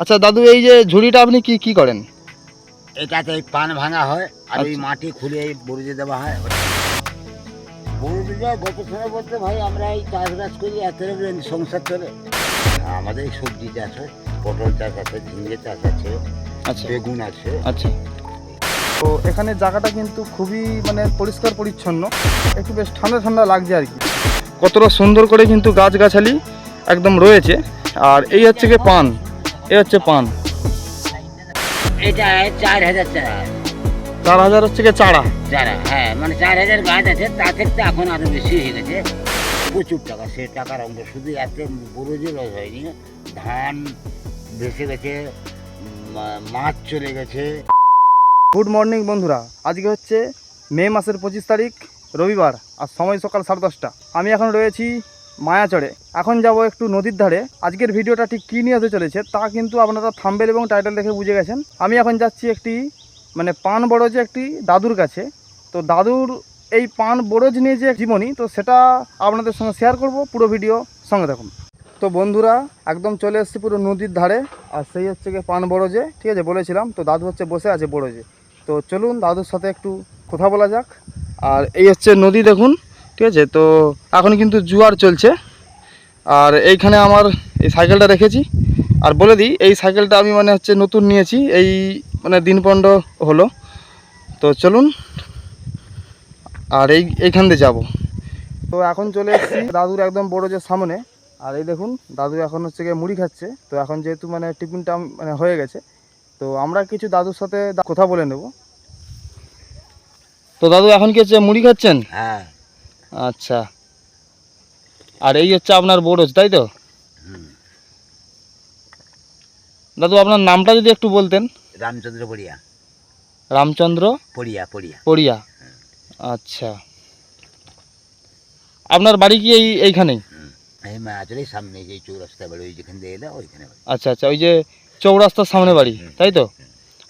আচ্ছা দাদু এই যে ঝুড়িটা আপনি কি কি করেন? এটাতে এই পান ভাঙা হয় আর ওই আচ্ছা। মাটি খুলে এই বরুজে দেওয়া হয়। বরুজে গত সময় বলতে ভাই আমরা এই চাষবাস করি এত সংসার চলে। আমাদের এই সবজি চাষ হয় পটল চাষ আছে ঝিঙে চাষ আছে আচ্ছা। বেগুন আছে। আচ্ছা। তো এখানে জায়গাটা কিন্তু খুবই মানে পরিষ্কার পরিচ্ছন্ন একটু বেশ ঠান্ডা ঠান্ডা লাগছে আর কি। কতটা সুন্দর করে কিন্তু গাছগাছালি একদম রয়েছে। আর এই হচ্ছে কি পান। এই হচ্ছে পান। এটা চার হাজার চারা। চার হাজার হচ্ছে কি চারা। চারা হ্যাঁ মানে চার হাজার গাছ আছে তা থেকে এখন আরও বেশি হয়ে গেছে। প্রচুর টাকা সে টাকার অঙ্ক শুধু এত বরুজে লস হয়নি। ধান ভেসে গেছে মাছ চলে গেছে। গুড মর্নিং বন্ধুরা। আজকে হচ্ছে মে মাসের পঁচিশ তারিখ রবিবার আর সময় সকাল সাড়ে দশটা। আমি এখন রয়েছি মায়াচড়ে এখন যাব একটু নদীর ধারে। আজকের ভিডিওটা ঠিক কী নিয়ে হতে চলেছে তা কিন্তু আপনারা থাম্বেল এবং টাইটেল দেখে বুঝে গেছেন। আমি এখন যাচ্ছি একটি মানে পান বড়জে একটি দাদুর কাছে। তো দাদুর এই পান বড়জ নিয়ে যে জীবনী, তো সেটা আপনাদের সঙ্গে শেয়ার করব পুরো ভিডিও সঙ্গে দেখুন তো বন্ধুরা, একদম চলে এসেছি পুরো নদীর ধারে। আর সেই হচ্ছে গিয়ে পান বড়জে, ঠিক আছে, বলেছিলাম। তো দাদু হচ্ছে বসে আছে বড়জে। তো চলুন, দাদুর সাথে একটু কথা বলা যাক। আর এই হচ্ছে নদী দেখুন। ঠিক আছে? তো এখন কিন্তু জুয়ার চলছে। আর এইখানে আমার এই সাইকেলটা রেখেছি। আর বলে দিই, এই সাইকেলটা আমি মানে হচ্ছে নতুন নিয়েছি। এই মানে দিন হলো। তো চলুন, আর এই, এইখান দিয়ে যাব। তো এখন চলে এসেছি দাদুর একদম বড় যে সামনে। আর এই দেখুন, দাদু এখন হচ্ছে গিয়ে মুড়ি খাচ্ছে। তো এখন যেহেতু মানে টিফিনটা মানে হয়ে গেছে। তো আমরা কিছু দাদুর সাথে কথা বলে নেব। তো দাদু এখন কি হচ্ছে, মুড়ি খাচ্ছেন? হ্যাঁ। আচ্ছা। আর এই হচ্ছে আপনার বড়জ তাই তো? দাদু আপনার নামটা যদি একটু বলতেন। রামচন্দ্র পড়িয়া। রামচন্দ্র পড়িয়া পড়িয়া। পড়িয়া। আচ্ছা। আপনার বাড়ি কি এই এইখানেই? এই সামনে যে চৌরাস্তা বাড়ি ওই যেখান দিয়ে এলে ওইখানে আচ্ছা আচ্ছা ওই যে চৌরাস্তার সামনে বাড়ি তাই তো?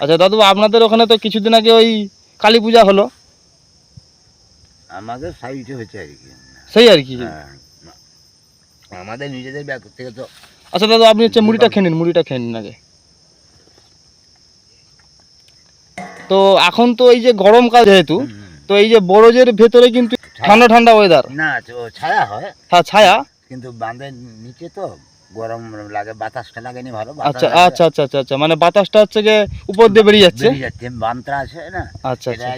আচ্ছা দাদু আপনাদের ওখানে তো কিছুদিন আগে ওই কালী পূজা হলো। আমাদের সাইডে হয়েছে আর কি। সেই আর কি। হ্যাঁ। আমাদের নিজেদের ব্যাগ থেকে তো আচ্ছা দাদু আপনি হচ্ছে মুড়িটা খেয়ে নিন মুড়িটা খেয়ে নিন আগে। তো এখন তো এই যে গরমকাল যেহেতু তো এই যে বরজের ভেতরে কিন্তু ঠান্ডা ঠান্ডা ওয়েদার না ছায়া হয়। হ্যাঁ ছায়া। কিন্তু বাঁধের নিচে তো গরম লাগে বাতাসটা লাগেনি ভালো আচ্ছা আচ্ছা আচ্ছা আচ্ছা আচ্ছা মানে বাতাসটা হচ্ছে যে উপর দিয়ে বেরিয়ে যাচ্ছে। বেরিয়ে যাচ্ছে বানটা আছে না। আচ্ছা আচ্ছা।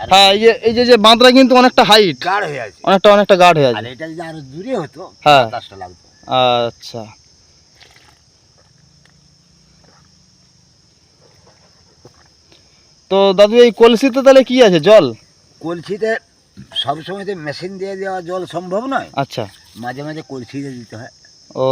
হ্যাঁ এই যে এই যে যে বাঁধটা কিন্তু অনেকটা হাইট গাঢ় হয়ে আছে। অনেকটা অনেকটা গাঢ় হয়ে আর এটা যদি আরও দূরে হতো হ্যাঁ। বাতাসটা লাগতো। আচ্ছা। তো দাদু এই কলসিতে তাহলে কি আছে? জল? কলসিতে সবসময় তো মেশিন দিয়ে দেওয়া জল সম্ভব নয়। আচ্ছা। মাঝে মাঝে কলসিতে দিতে হয়। ও।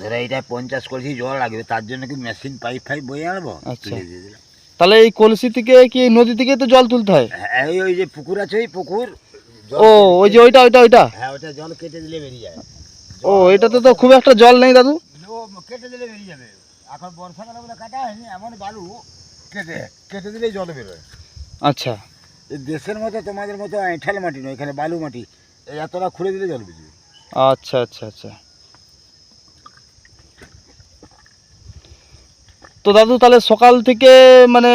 ধরে এটা পঞ্চাশ কলসি জল লাগবে। তার জন্য কি মেশিন পাইপ ফাইপ বয়ে আনব? আচ্ছা। তুলে দিয়ে দিলাম। তাহলে এই কলসি থেকে কি নদী থেকে তো জল তুলতে হয়? হ্যাঁ, এই ওই যে পুকুর আছে ওই পুকুর ও ওই যে ওইটা ওইটা ওইটা? হ্যাঁ ওটা জল কেটে দিলে বেরিয়ে যায়। ও এটাতে তো খুব একটা জল নেই দাদু। কেটে দিলে বেরিয়ে যাবে। এখন বর্ষাকালে বলে কাটা হয়নি এমন বালু কেটে কেটে দিলেই জল বেরোয়। আচ্ছা। এই দেশের মতো তোমাদের মতো আইঠাল মাটি নয় এখানে বালু মাটি। এই এতটা খুঁড়ে দিলে জল বেরিয়ে আচ্ছা আচ্ছা আচ্ছা। তো দাদু তাহলে সকাল থেকে মানে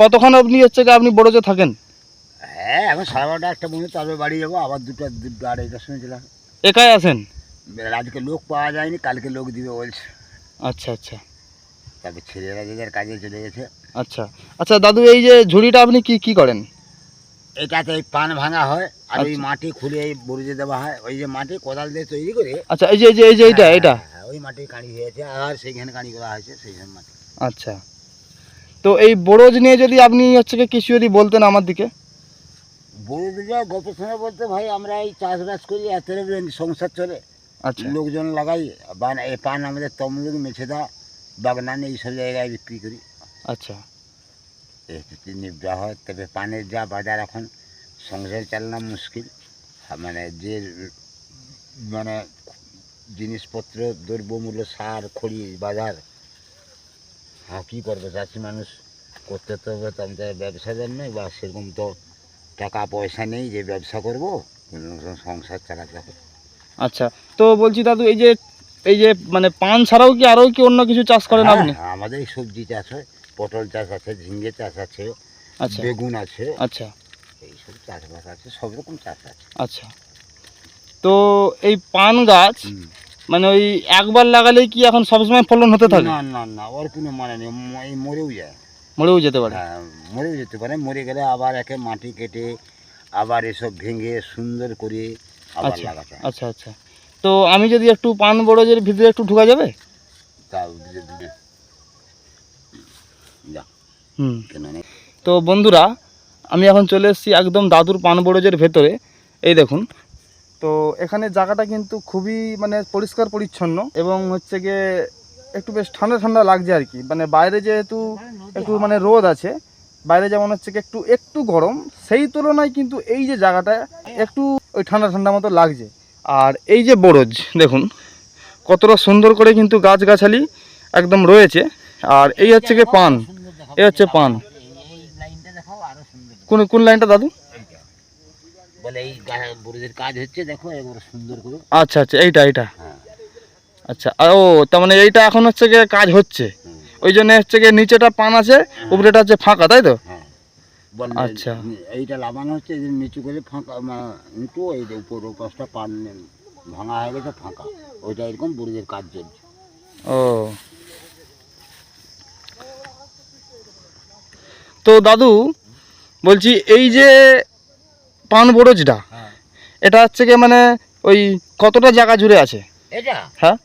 কতক্ষণ আপনি হচ্ছে কি আপনি বড়জে থাকেন? হ্যাঁ এখন সাড়ে বারোটা একটা মনে তারপরে বাড়ি যাব আবার দুটো দুটো আড়াইটার সময় চলে একাই এবার আজকে লোক পাওয়া যায়নি কালকে লোক দিবে বলছে। আচ্ছা আচ্ছা। তারপরে ছেলেরা যে যার কাজে চলে গেছে। আচ্ছা আচ্ছা দাদু এই যে ঝুড়িটা আপনি কি কি করেন? এটাতে এই পান ভাঙা হয় আর ওই আচ্ছা। মাটি খুলে এই বরুজে দেওয়া হয়। ওই যে মাটি কোদাল দিয়ে তৈরি করে আচ্ছা এই যে এই যে এই যে এইটা হ্যাঁ, এটা ওই মাটি কাঁড়ি হয়েছে আর সেইখানে কাঁড়ি করা হয়েছে সেইখানে মাটি। আচ্ছা। তো এই বড়জ নিয়ে যদি আপনি হচ্ছে কিছু যদি বলতেন আমার দিকে। গত সময় বলতে ভাই আমরা এই চাষবাস করি এত সংসার চলে। আচ্ছা। লোকজন লাগাই পান আমাদের তমলুক মেছেদা বাগনান এইসব জায়গায় বিক্রি করি। আচ্ছা। নিবড়া হয় তবে পানের যা বাজার এখন সংসার চালানো মুশকিল। মানে যে মানে জিনিসপত্র দ্রব্যমূল্য সার খড়ি বাজার। হ্যাঁ কী করবে? চাষি মানুষ করতে তো হবে তো আমাদের ব্যবসাদার নয় বা সেরকম তো টাকা পয়সা নেই যে ব্যবসা করব সংসার চালাতে হবে। আচ্ছা তো বলছি দাদু এই যে এই যে মানে পান ছাড়াও কি আরও কি অন্য কিছু চাষ করেন আপনি? হ্যাঁ, আমাদের সবজি চাষ হয় পটল চাষ আছে ঝিঙ্গে চাষ আছে আচ্ছা। বেগুন আছে। আচ্ছা। এইসব চাষবাস আছে সব রকম চাষ আছে। আচ্ছা। তো এই পান গাছ। মানে ওই একবার লাগালেই কি এখন সবসময় ফলন হতে থাকে? না না না ওর কোনো মানে নেই। এই মরেও যায়। মরেও যেতে পারে। হ্যাঁ মরেও যেতে পারে। মরে গেলে আবার একে মাটি কেটে আবার এসব ভেঙে সুন্দর করে আবার আচ্ছা লাগাতে আচ্ছা আচ্ছা। তো আমি যদি একটু পান বড়জের ভিতরে একটু ঢোকা যাবে? তা হুম। তো বন্ধুরা আমি এখন চলে এসেছি একদম দাদুর পান বড়জের ভেতরে। এই দেখুন তো এখানে জায়গাটা কিন্তু খুবই মানে পরিষ্কার পরিচ্ছন্ন এবং হচ্ছে গিয়ে একটু বেশ ঠান্ডা ঠান্ডা লাগছে আর কি। মানে বাইরে যেহেতু একটু মানে রোদ আছে বাইরে যেমন হচ্ছে কি একটু একটু গরম সেই তুলনায় কিন্তু এই যে জায়গাটা একটু ওই ঠান্ডা ঠান্ডা মতো লাগছে। আর এই যে বরজ দেখুন কতটা সুন্দর করে কিন্তু গাছগাছালি একদম রয়েছে। আর এই হচ্ছে গিয়ে পান এই হচ্ছে পান। কোন কোন লাইনটা দাদু। বলে এই গা- কাজ হচ্ছে দেখো একবার সুন্দর করে আচ্ছা আচ্ছা এইটা এইটা। হ্যাঁ। আচ্ছা ও তার মানে এইটা এখন হচ্ছে গিয়ে কাজ হচ্ছে। ওই জন্য হচ্ছে গিয়ে নিচেটা পান আছে উপরেটা হচ্ছে ফাঁকা তাই তো? হ্যাঁ। আচ্ছা। এইটা লাগানো হচ্ছে এই যে নিচু করে ফাঁকা নিচু এই যে উপর পাশটা পান ভাঙা হয়ে গেছে ফাঁকা। ওইটা এরকম বুড়িদের কাজ চলছে। ও। তো দাদু বলছি এই যে পান বরজটা হ্যাঁ। এটা হচ্ছে কি মানে ওই কতটা জায়গা জুড়ে আছে? এটা? হ্যাঁ।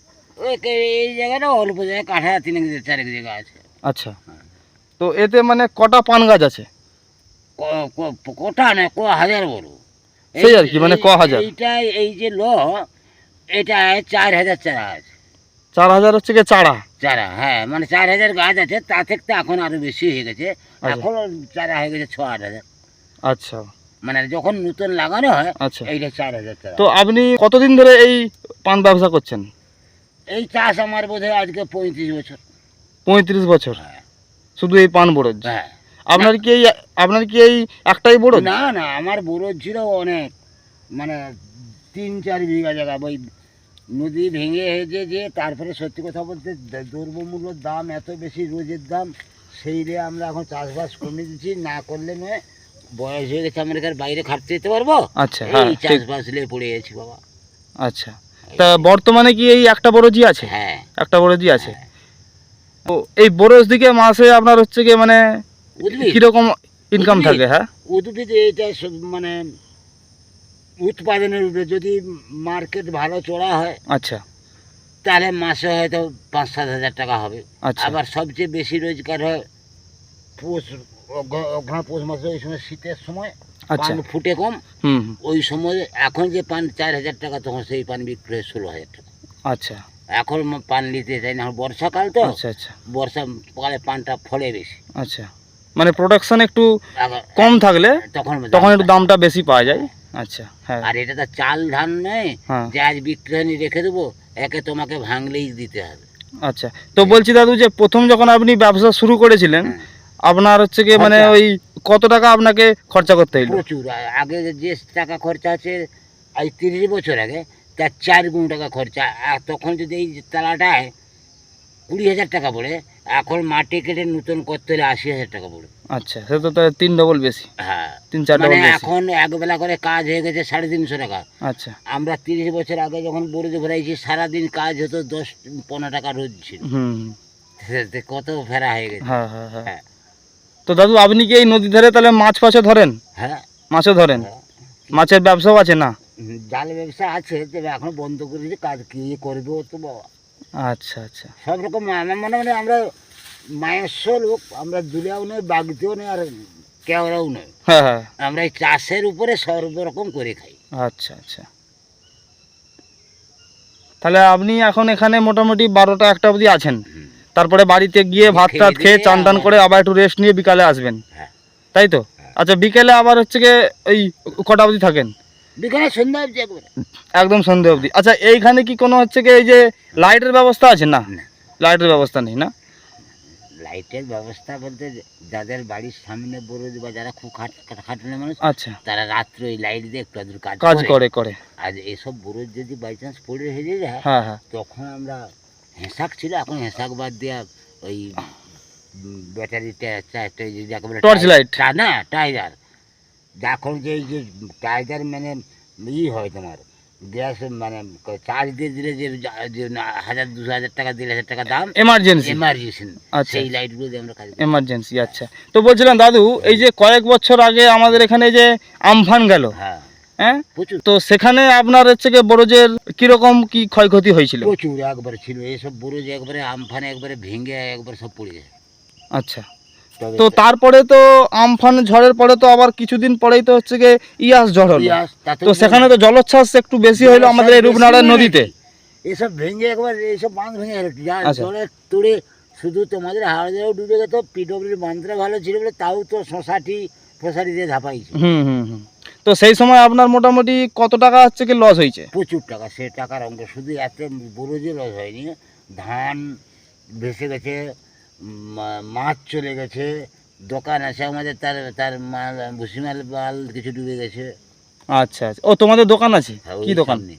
এই জায়গাটা অল্প জায়গায় কাঠা তিনেক চারেক জায়গা আছে। আচ্ছা। তো এতে মানে কটা পান গাছ আছে? ক- ক- কোটা না ক হাজার বড়। সেই আর কি, মানে ক হাজার? এইটা এই যে ল এটা চার হাজার চারা আছে। চার হাজার হচ্ছে গিয়ে চারা? চারা হ্যাঁ মানে চার হাজার গাছ আছে তা থেকে তো এখন আরও বেশি হয়ে গেছে। আচ্ছা। এখন চারা হয়ে গেছে ছ আট হাজার। আচ্ছা। মানে যখন নতুন লাগানো হয় আচ্ছা। এইটা চার হাজার চারা তো আপনি কতদিন ধরে এই পান ব্যবসা করছেন? এই চাষ আমার বোধ আজকে পঁয়ত্রিশ বছর। পঁয়ত্রিশ বছর? হ্যাঁ। শুধু এই পান বরজ হ্যাঁ। আপনার কি এই আপনার কি এই একটাই বরজ না না আমার বড় ছিল অনেক। মানে তিন চার বিঘা জায়গা। ওই নদী ভেঙে হয়েছে যে তারপরে সত্যি কথা বলতে দ্রব্যমূল্যর দাম এত বেশি রোজের দাম সেই রে আমরা এখন চাষবাস কমিয়ে দিচ্ছি না করলে নয় বয়স হয়ে গেছে আমেরিকার বাইরে খাটতে যেতে পারব? আচ্ছা হ্যাঁ এই চাষবাস নিয়ে পড়ে গেছি বাবা। আচ্ছা তা বর্তমানে কি এই একটা বরজই আছে? হ্যাঁ। একটা বরজই আছে? তো এই বরজ দিকে মাসে আপনার হচ্ছে গিয়ে মানে কীরকম ইনকাম থাকে হ্যাঁ? উদ্ভিদ এটা মানে উৎপাদনের উপরে যদি মার্কেট ভালো চড়া হয় আচ্ছা। তাহলে মাসে হয়তো পাঁচ সাত হাজার টাকা হবে। আচ্ছা। আবার সবচেয়ে বেশি রোজগার হয় পৌষ পৌষ মাসে ওই সময় শীতের সময় আচ্ছা। পান ফুটে কম। ওই সময় এখন যে পান চার হাজার টাকা তখন সেই পান বিক্রি হয় ষোলো হাজার টাকা। আচ্ছা। এখন পান নিতে চাই না বর্ষাকাল তো। আচ্ছা আচ্ছা। বর্ষা পানটা ফলে বেশি। আচ্ছা। মানে প্রোডাকশন একটু কম থাকলে তখন তখন একটু দামটা- বেশি পাওয়া যায়। আচ্ছা হ্যাঁ। আর এটা তো চাল ধান নয় হ্যাঁ। যে আজ বিক্রি হয়নি রেখে দেবো একে তোমাকে ভাঙলেই দিতে হবে। আচ্ছা। তো বলছি দাদু যে প্রথম যখন আপনি ব্যবসা শুরু করেছিলেন হ্যাঁ। আপনার হচ্ছে গিয়ে মানে ওই কত টাকা আপনাকে খরচা করতে হলো প্রচুর। আগে যে টাকা খরচা আছে আজ তিরিশ বছর আগে তার চার গুণ টাকা খরচা। আর তখন যদি এই তালাটায় কুড়ি হাজার টাকা পড়ে এখন মাটি কেটে নতুন করতে হলে আশি হাজার টাকা পড়ে। আচ্ছা সে তো তিন ডবল বেশি। হ্যাঁ। তিন চার মানে ডবল বেশি। এখন একবেলা করে কাজ হয়ে গেছে সাড়ে তিনশো টাকা। আচ্ছা। আমরা তিরিশ বছর আগে যখন বরুদে ভরাইছি সারাদিন কাজ হতো দশ পনেরো টাকা রোজ ছিল। কত ফেরা হয়ে গেছে। হ্যাঁ হ্যাঁ হ্যাঁ। হ্যাঁ। তো দাদু আপনি কি এই নদী ধারে তাহলে মাছ ফাছে ধরেন? হ্যাঁ। মাছও ধরেন? হ্যাঁ। মাছের ব্যবসাও আছে না? জাল ব্যবসা আছে তবে এখন বন্ধ করে করেছি কাজ কি করবে তো বাবা। আচ্ছা আচ্ছা। সব রকম মনে মানে আমরা মায়েস্য লোক আমরা দুলিয়াও নই বাগতেও নেই আর কেওড়াও নই। হ্যাঁ হ্যাঁ। আমরা এই চাষের উপরে সর্বরকম করে খাই। আচ্ছা আচ্ছা। তাহলে আপনি এখন এখানে মোটামুটি বারোটা একটা অবধি আছেন। হুম। তারপরে বাড়িতে গিয়ে ভাত টাত খেয়ে চান টান করে আবার একটু রেস্ট নিয়ে বিকালে আসবেন। হ্যাঁ। তাই তো? আচ্ছা বিকেলে আবার হচ্ছে গিয়ে ওই কটা অবধি থাকেন? বিকালে সন্ধ্যা অবধি একদম সন্ধে অবধি। আচ্ছা এইখানে কি কোনো হচ্ছে গিয়ে এই যে লাইটের ব্যবস্থা আছে না। লাইটের ব্যবস্থা নেই না? লাইটের ব্যবস্থা বলতে যাদের বাড়ির সামনে বরজ বা যারা খুব খাট খাটনে মানুষ আচ্ছা। তারা রাত্রে ওই লাইট দিয়ে একটু আধটু কাজ করে। করে আর এসব বরজ যদি বাই চান্স পড়ে হেরে যায় হ্যাঁ হ্যাঁ। তখন আমরা হেঁসাক ছিল এখন হেঁসাক বাদ দিয়া ওই ব্যাটারি যাকে বলে টর্চ লাইট না টাইগার এখন যে যে টাইগার মানে ই হয় তোমার গ্যাস মানে চার্জ দিয়ে দিলে যে হাজার দুশো হাজার টাকা দেড় হাজার টাকা দাম এমার্জেন্সি এমার্জেন্সি আচ্ছা। সেই লাইটগুলো দিয়ে আমরা কাজ এমার্জেন্সি আচ্ছা। তো বলছিলাম দাদু এই যে কয়েক বছর আগে আমাদের এখানে যে আমফান গেল হ্যাঁ। হ্যাঁ? প্রচুর। তো সেখানে আপনার হচ্ছে গিয়ে বড়জের কীরকম কি ক্ষয়ক্ষতি হয়েছিল? প্রচুর একবার ছিল। এইসব বরজ একবারে আমফানে একবারে ভেঙে একবার সব পড়ে যায় আচ্ছা। তো তারপরে তো আমফান ঝড়ের পরে তো আবার কিছুদিন পরেই তো হচ্ছে গিয়ে ইয়াস ঝড় হলো। তো সেখানে তো জলোচ্ছ্বাস একটু বেশি হলো আমাদের এই রূপনারায়ণ নদীতে। এসব ভেঙে একবার এইসব বাঁধ ভেঙে গেল। আচ্ছা। জলে তুড়ে শুধু তোমাদের হাওড়াও ডুবে গেত পিডব্লিউর বাঁধটা ভালো ছিল বলে তাও তো শশাটি ফসাটি দিয়ে ধাপাইছে হুম হুম হুম। তো সেই সময় আপনার মোটামুটি কত টাকা হচ্ছে কি লস হয়েছে? প্রচুর টাকা সে টাকার অঙ্ক শুধু এত বড় যে লস হয়নি। ধান ভেসে গেছে মাছ চলে গেছে দোকান আছে আমাদের তার তার মাল ভুসিমাল মাল কিছু ডুবে গেছে। আচ্ছা আচ্ছা। ও তোমাদের দোকান আছে? হ্যাঁ, কি দোকান? সামনে।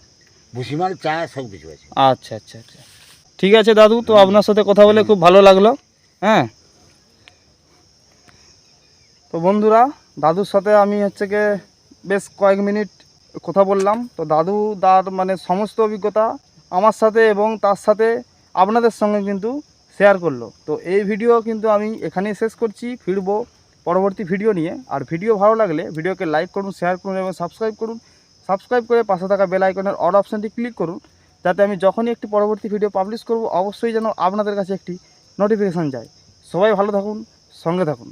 ভুসিমাল চা সব কিছু আছে। আচ্ছা আচ্ছা আচ্ছা। ঠিক আছে দাদু তো আপনার সাথে কথা বলে খুব ভালো লাগল হ্যাঁ? তো বন্ধুরা দাদুর সাথে আমি হচ্ছে গিয়ে বেশ কয়েক মিনিট কথা বললাম। তো দাদু তার মানে সমস্ত অভিজ্ঞতা আমার সাথে এবং তার সাথে আপনাদের সঙ্গে কিন্তু শেয়ার করল। তো এই ভিডিও কিন্তু আমি এখানেই শেষ করছি। ফিরবো পরবর্তী ভিডিও নিয়ে। আর ভিডিও ভালো লাগলে ভিডিওকে লাইক করুন শেয়ার করুন এবং সাবস্ক্রাইব করুন। সাবস্ক্রাইব করে পাশে থাকা বেল আইকনের অল অপশানটি ক্লিক করুন। যাতে আমি যখনই একটি পরবর্তী ভিডিও পাবলিশ করব, অবশ্যই যেন আপনাদের কাছে একটি নোটিফিকেশান যায়। সবাই ভালো থাকুন, সঙ্গে থাকুন।